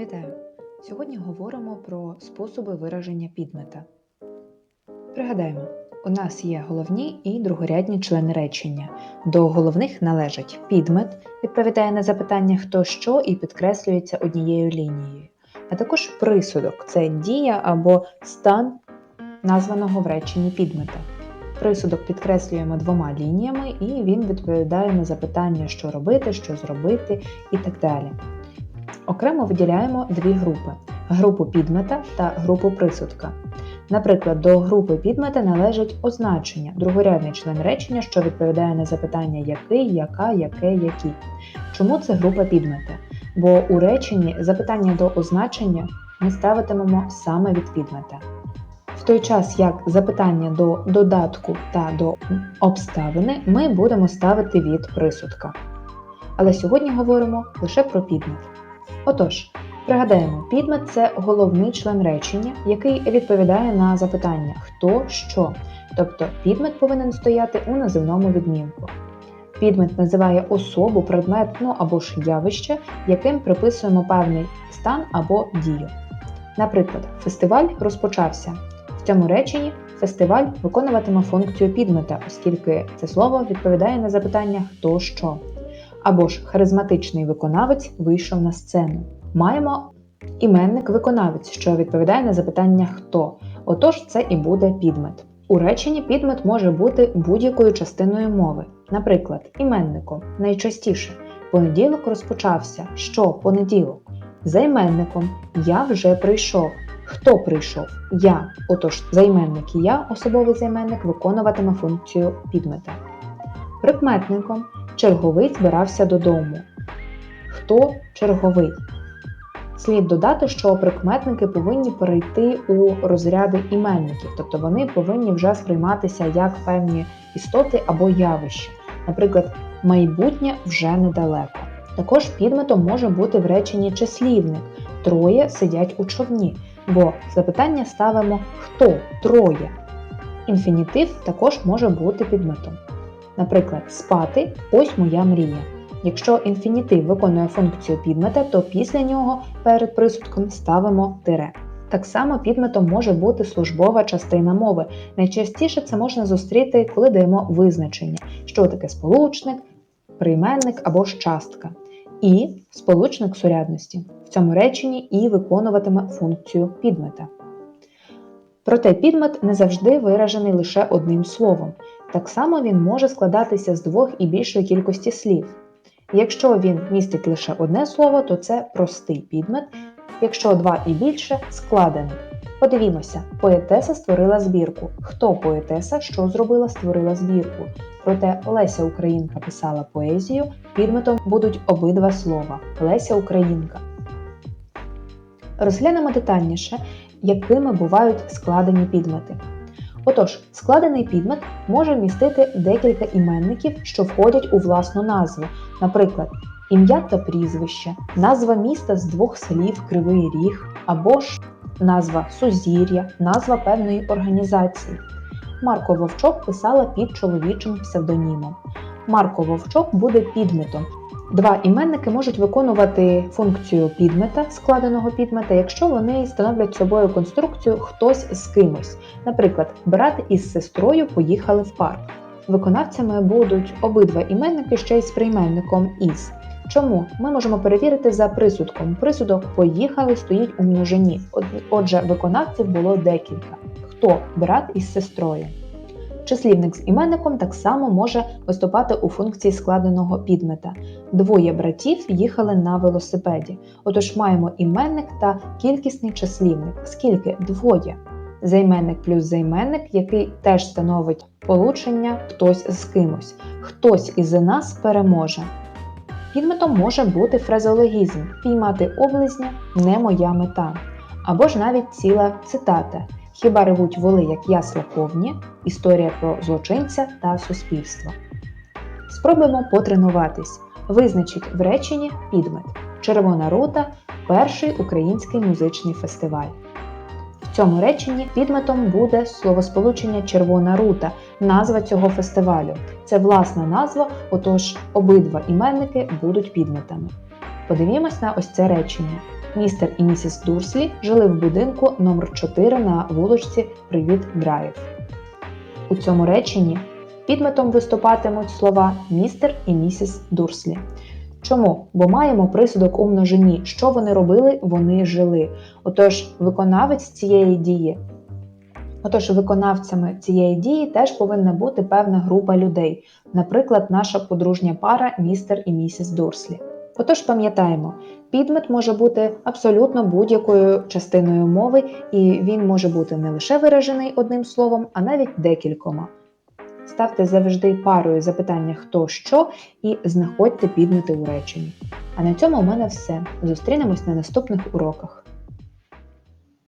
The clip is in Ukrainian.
Вітаю! Сьогодні говоримо про способи вираження підмета. Пригадаємо, у нас є головні і другорядні члени речення. До головних належать підмет, відповідає на запитання хто що і підкреслюється однією лінією, а також присудок це дія або стан названого в реченні підмета. Присудок підкреслюємо двома лініями, і він відповідає на запитання, що робити, що зробити і так далі. Окремо виділяємо дві групи: групу підмета та групу присудка. Наприклад, до групи підмета належить означення, другорядний член речення, що відповідає на запитання який, яка, яке, які. Чому це група підмета? Бо у реченні запитання до означення ми ставитимемо саме від підмета. В той час як запитання до додатку та до обставини ми будемо ставити від присудка. Але сьогодні говоримо лише про підмет. Отож, пригадаємо, підмет це головний член речення, який відповідає на запитання хто, що, тобто підмет повинен стояти у називному відмінку. Підмет називає особу, предмет, ну або ж явище, яким приписуємо певний стан або дію. Наприклад, фестиваль розпочався. В цьому реченні фестиваль виконуватиме функцію підмета, оскільки це слово відповідає на запитання хто що або ж харизматичний виконавець вийшов на сцену. Маємо іменник-виконавець, що відповідає на запитання хто. Отож, це і буде підмет. У реченні підмет може бути будь-якою частиною мови. Наприклад, іменником найчастіше понеділок розпочався. Що понеділок? Займенником я вже прийшов. Хто прийшов? Я. Отож, займенник і я, особовий займенник, виконуватиме функцію підмета. Прикметником черговий збирався додому. Хто черговий? Слід додати, що прикметники повинні перейти у розряди іменників, тобто вони повинні вже сприйматися як певні істоти або явища. Наприклад, майбутнє вже недалеко. Також підметом може бути в реченні числівник троє сидять у човні, бо запитання ставимо хто троє. Інфінітив також може бути підметом. Наприклад, спати ось моя мрія. Якщо інфінітив виконує функцію підмета, то після нього перед присудком ставимо тире. Так само підметом може бути службова частина мови. Найчастіше це можна зустріти, коли даємо визначення, що таке сполучник, прийменник або ж частка. І сполучник сурядності. В цьому реченні і виконуватиме функцію підмета. Проте підмет не завжди виражений лише одним словом. Так само він може складатися з двох і більшої кількості слів. Якщо він містить лише одне слово, то це простий підмет, якщо два і більше складений. Подивімося, поетеса створила збірку. Хто поетеса, що зробила, створила збірку. Проте Леся Українка писала поезію, підметом будуть обидва слова Леся Українка. Розглянемо детальніше, якими бувають складені підмети. Отож, складений підмет може містити декілька іменників, що входять у власну назву, наприклад, ім'я та прізвище, назва міста з двох слів Кривий Ріг, або ж назва Сузір'я, назва певної організації. Марко Вовчок писала під чоловічим псевдонімом. Марко Вовчок буде підметом. Два іменники можуть виконувати функцію підмета, складеного підмета, якщо вони становлять собою конструкцію хтось з кимось. Наприклад, брат із сестрою поїхали в парк. Виконавцями будуть обидва іменники ще й з прийменником із. Чому? Ми можемо перевірити за присудком. Присудок поїхали стоїть у множині. Отже, виконавців було декілька. Хто брат із сестрою? Числівник з іменником так само може виступати у функції складеного підмета. Двоє братів їхали на велосипеді. Отож маємо іменник та кількісний числівник. Скільки? Двоє. Займенник плюс займенник, який теж становить получення хтось з кимось. Хтось із нас переможе. Підметом може бути фразеологізм піймати облизня не моя мета. Або ж навіть ціла цитата. Хіба ревуть воли, як ясла повні, історія про злочинця та суспільство. Спробуємо потренуватись. Визначить в реченні підмет. Червона рута перший український музичний фестиваль. В цьому реченні підметом буде словосполучення Червона рута, назва цього фестивалю. Це власна назва, отож обидва іменники будуть підметами. Подивімось на ось це речення. Містер і місіс Дурслі жили в будинку номер 4 на вуличці Привіт Драйв. У цьому реченні підметом виступатимуть слова містер і місіс Дурслі. Чому? Бо маємо присудок у множині. Що вони робили? Вони жили. Отож, виконавець цієї дії. Отож, виконавцями цієї дії теж повинна бути певна група людей, наприклад, наша подружня пара містер і місіс Дурслі. Отож, пам'ятаємо, підмет може бути абсолютно будь-якою частиною мови, і він може бути не лише виражений одним словом, а навіть декількома. Ставте завжди парою запитання хто що і знаходьте підмети у реченні. А на цьому у мене все. Зустрінемось на наступних уроках.